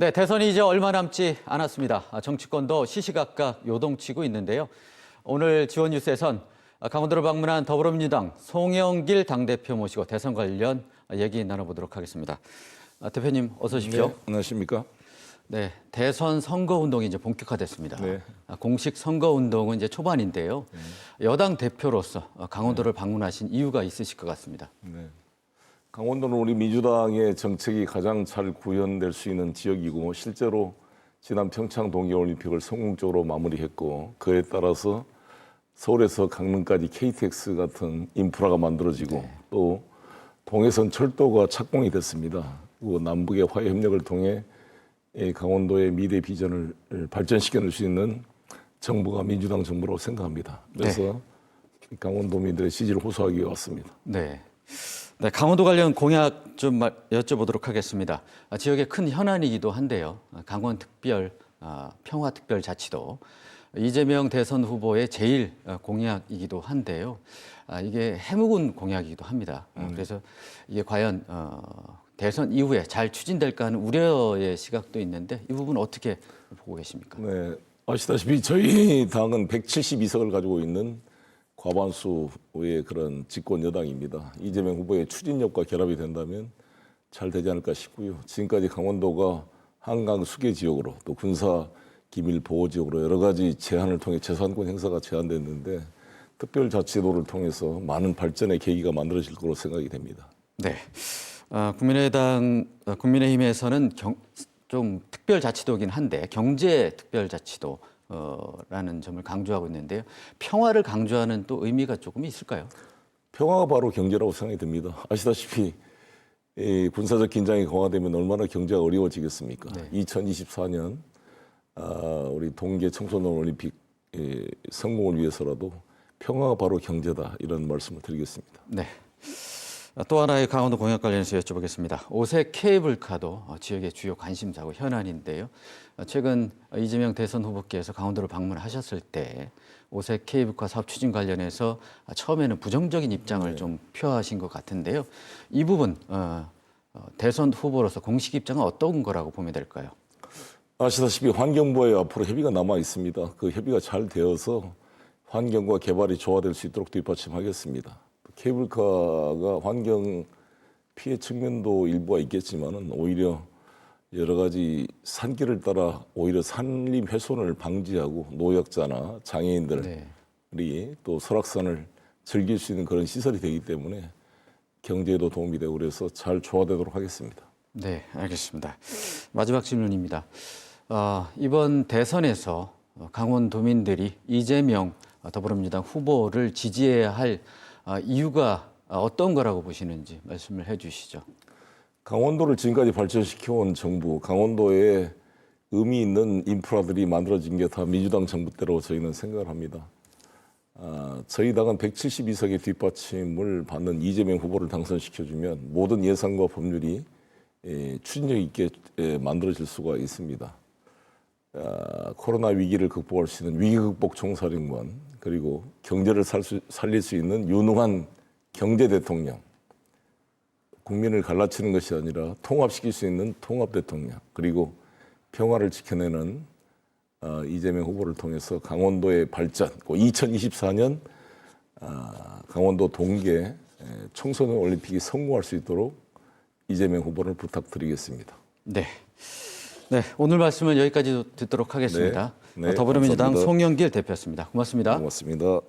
네, 대선이 이제 얼마 남지 않았습니다. 아, 정치권도 시시각각 요동치고 있는데요. 오늘 지원 뉴스에선 강원도를 방문한 더불어민주당 송영길 당대표 모시고 대선 관련 얘기 나눠보도록 하겠습니다. 아, 대표님 어서 오십시오. 네, 안녕하십니까? 네, 대선 선거 운동이 이제 본격화됐습니다. 네. 아, 공식 선거 운동은 이제 초반인데요. 여당 대표로서 강원도를 방문하신 이유가 있으실 것 같습니다. 네. 강원도는 우리 민주당의 정책이 가장 잘 구현될 수 있는 지역이고 실제로 지난 평창 동계올림픽을 성공적으로 마무리했고 그에 따라서 서울에서 강릉까지 KTX 같은 인프라가 만들어지고 또 동해선 철도가 착공이 됐습니다. 그리고 남북의 화해 협력을 통해 이 강원도의 미래 비전을 발전시켜 낼 수 있는 정부가 민주당 정부라고 생각합니다. 그래서 강원도민들의 지지를 호소하기 위해 왔습니다. 네. 네, 강원도 관련 공약 좀 말- 여쭤보도록 하겠습니다. 아, 지역의 큰 현안이기도 한데요. 아, 강원 특별 아, 평화 특별자치도 이재명 대선 후보의 제일 어, 공약이기도 한데요. 아, 이게 해묵은 공약이기도 합니다. 아, 그래서 이게 과연 어, 대선 이후에 잘 추진될까 하는 우려의 시각도 있는데 이 부분 어떻게 보고 계십니까? 네, 아시다시피 저희 당은 172석을 가지고 있는 과반수의 그런 집권 여당입니다. 이재명 후보의 추진력과 결합이 된다면 잘 되지 않을까 싶고요. 지금까지 강원도가 한강 수계 지역으로 또 군사 기밀 보호 지역으로 여러 가지 제한을 통해 재산권 행사가 제한됐는데 특별자치도를 통해서 많은 발전의 계기가 만들어질 것으로 생각이 됩니다. 네. 어, 국민의당, 어, 국민의힘에서는 경, 좀 특별자치도긴 한데 경제 특별자치도 라는 점을 강조하고 있는데요. 평화를 강조하는 또 의미가 조금 있을까요? 평화가 바로 경제라고 생각이 듭니다. 아시다시피 이 군사적 긴장이 강화되면 얼마나 경제가 어려워지겠습니까? 2024년 아, 우리 동계 청소년 올림픽 이 성공을 위해서라도 평화가 바로 경제다 이런 말씀을 드리겠습니다. 네. 아, 또 하나의 강원도 공약 관련해서 여쭤보겠습니다. 오색 케이블카도 어, 지역의 주요 관심사고 현안인데요. 어, 최근 이재명 대선 후보께서 강원도를 방문하셨을 때 오색 케이블카 사업 추진 관련해서 아, 처음에는 부정적인 입장을 좀 표하신 것 같은데요. 이 부분 어, 어, 대선 후보로서 공식 입장은 어떤 거라고 보면 될까요? 아시다시피 환경부에 앞으로 협의가 남아 있습니다. 그 협의가 잘 되어서 환경과 개발이 조화될 수 있도록 뒷받침하겠습니다. 케이블카가 환경 피해 측면도 일부가 있겠지만은 오히려 여러 가지 산길을 따라 오히려 산림 훼손을 방지하고 노약자나 장애인들이 네. 또 설악산을 즐길 수 있는 그런 시설이 되기 때문에 경제에도 도움이 되고 그래서 잘 조화되도록 하겠습니다. 네, 알겠습니다. 마지막 질문입니다. 어, 이번 대선에서 강원도민들이 이재명 더불어민주당 후보를 지지해야 할 어, 이유가 어떤 거라고 보시는지 말씀을 해주시죠. 강원도를 지금까지 발전시켜온 정부, 강원도에 의미 있는 인프라들이 만들어진 게 다 민주당 정부 때라고 저희는 생각을 합니다. 아, 저희 당은 172석의 뒷받침을 받는 이재명 후보를 당선시켜주면 모든 예산과 법률이 예, 추진력 있게 예, 만들어질 수가 있습니다. 아, 코로나 위기를 극복할 수 있는 위기 극복 총사령관 그리고 경제를 살 수, 살릴 수 있는 유능한 경제 대통령 국민을 갈라치는 것이 아니라 통합시킬 수 있는 통합 대통령 그리고 평화를 지켜내는 어, 이재명 후보를 통해서 강원도의 발전, 2024년 아, 강원도 동계 에, 청소년 올림픽이 성공할 수 있도록 이재명 후보를 부탁드리겠습니다. 네. 네, 오늘 말씀은 여기까지 듣도록 하겠습니다. 네, 네, 더불어민주당 감사합니다. 송영길 대표였습니다. 고맙습니다. 고맙습니다.